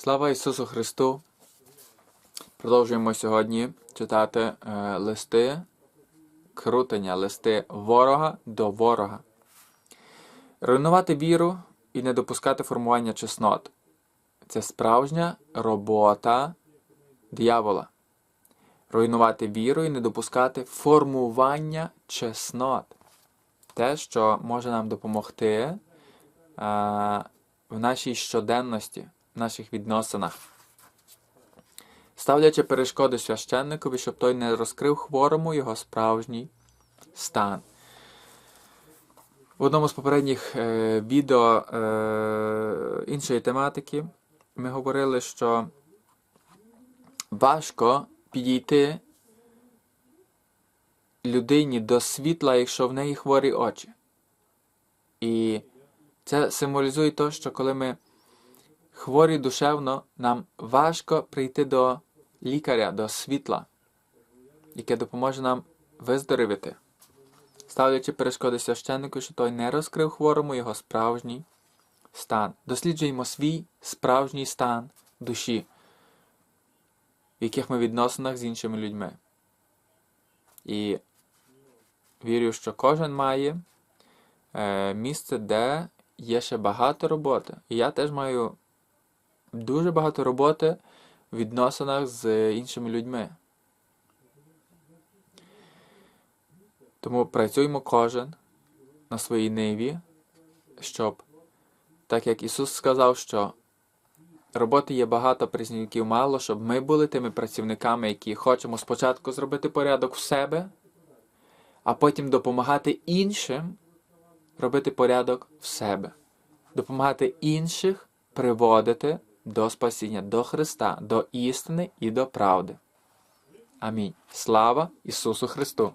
Слава Ісусу Христу! Продовжуємо сьогодні читати е, листи крутення, листи ворога до ворога. Руйнувати віру і не допускати формування чеснот. Це справжня робота диявола. Руйнувати віру і не допускати формування чеснот. Те, що може нам допомогти е, в нашій щоденності, в наших відносинах. Ставлячи перешкоди священникові, щоб той не розкрив хворому його справжній стан. В одному з попередніх е, відео е, іншої тематики ми говорили, що важко підійти людині до світла, якщо в неї хворі очі. І це символізує те, що коли ми хворі душевно, нам важко прийти до лікаря, до світла, яке допоможе нам виздоровити, ставлячи перешкоди священнику, що той не розкрив хворому його справжній стан. Досліджуємо свій справжній стан душі, в яких ми відносинах з іншими людьми. І вірю, що кожен має е, місце, де є ще багато роботи. І я теж маю дуже багато роботи в відносинах з іншими людьми. Тому працюємо кожен на своїй ниві, щоб, так як Ісус сказав, що роботи є багато, працівників мало, щоб ми були тими працівниками, які хочемо спочатку зробити порядок в себе, а потім допомагати іншим робити порядок в себе, допомагати інших приводити до спасіння, до Христа, до істини і до правди. Амінь. Слава Ісусу Христу!